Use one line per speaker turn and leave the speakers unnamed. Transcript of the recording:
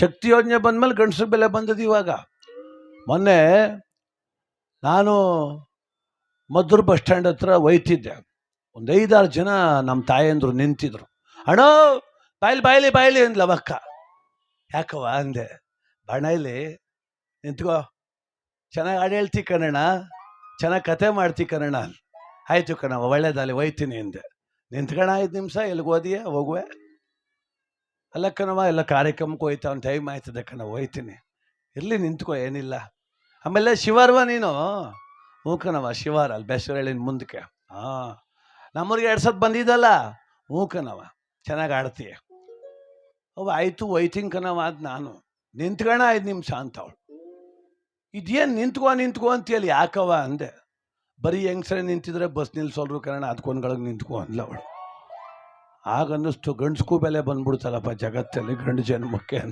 ಶಕ್ತಿ ಯೋಜನೆ ಬಂದ್ಮೇಲೆ ಗಂಡಸ್ರ ಬೆಲೆ ಬಂದದ್ದು ಇವಾಗ. ಮೊನ್ನೆ ನಾನು ಮದ್ದೂರು ಬಸ್ ಸ್ಟ್ಯಾಂಡ್ ಹತ್ರ ಒಯ್ತಿದ್ದೆ. ಒಂದು ಐದಾರು ಜನ ನಮ್ಮ ತಾಯಂದ್ರು ನಿಂತಿದ್ರು. ಅಣ್ಣ, ಬಾಯ್ಲಿ ಬಾಯ್ಲಿ ಬಾಯ್ಲಿ ಅಂದ್ಲ ಅವಕ್ಕ. ಯಾಕವ್ವ ಅಂದೆ ಬಣ್ಣಲ್ಲಿ ನಿಂತ್ಕೋ. ಚೆನ್ನಾಗಿ ಹಾಡು ಹೇಳ್ತಿ ಕಣಣ್ಣ. ಚೆನ್ನಾಗಿ ಕತೆ ಮಾಡ್ತಿ ಕಣಣ್ಣ ಆಯ್ತು ಕಣವ ಒಳ್ಳೇದಲ್ಲಿ ಒಯ್ತೀನಿ ಅಂದೆ. ನಿಂತ್ಕಣ ಐದು ನಿಮಿಷ, ಎಲ್ಲಿಗೆ ಓದಿಯಾ ಹೋಗುವೆ? ಅಲ್ಲ ಕಣವ ಎಲ್ಲ ಕಾರ್ಯಕ್ರಮಕ್ಕೆ ಹೋಯ್ತಾ ಒಂದು ಟೈಮ್ ಆಯ್ತದೆ ಕಣ ಹೋಯ್ತೀನಿ. ಇರಲಿ, ನಿಂತ್ಕೊ, ಏನಿಲ್ಲ. ಆಮೇಲೆ ಶಿವಾರ್ವ ನೀನು? ಹ್ಞೂ ಕಣವ ಶಿವಾರ, ಅಲ್ಲಿ ಬೆಸರಳ್ಳಿನ ಮುಂದಕ್ಕೆ. ಹಾಂ. ನಮ್ಮೂರಿಗೆ ಎರಡು ಸತ್ ಬಂದಿದ್ದಲ್ಲ? ಹ್ಞೂ ಕಣವ ಚೆನ್ನಾಗಿ ಆಡ್ತೀಯ. ಅವ ಆಯಿತು ಒಯ್ತೀನಿ ಕಣವ ಅದು ನಾನು. ನಿಂತ್ಕೋಣ, ಐದು ನಿಮಿಷ ಶಾಂತ ಅವಳು. ಇದೇನು ನಿಂತ್ಕೊ, ನಿಂತ್ಕೋ ಅಂತೇಳಿ ಯಾಕವ ಅಂದೆ. ಬರೀ ಹೆಂಗ್ಸರೆ ನಿಂತಿದ್ರೆ ಬಸ್ ನಿಲ್ಸೋಲ್ರು ಕಣ ಅದ್ಕೊಂಡ್ಗಳಿಗೆ ನಿಂತ್ಕೋ ಅಂದ್ಲ ಅವಳು. ಆಗ ಅನ್ನಿಸ್ತು ಗಂಡಸ್ಗೂ ಬೆಲೆ ಬಂದ್ಬಿಡ್ತಲ್ಲಪ್ಪ ಜಗತ್ತಲ್ಲಿ ಗಂಡು ಜನ್ಮಕ್ಕೆ ಅಂತ.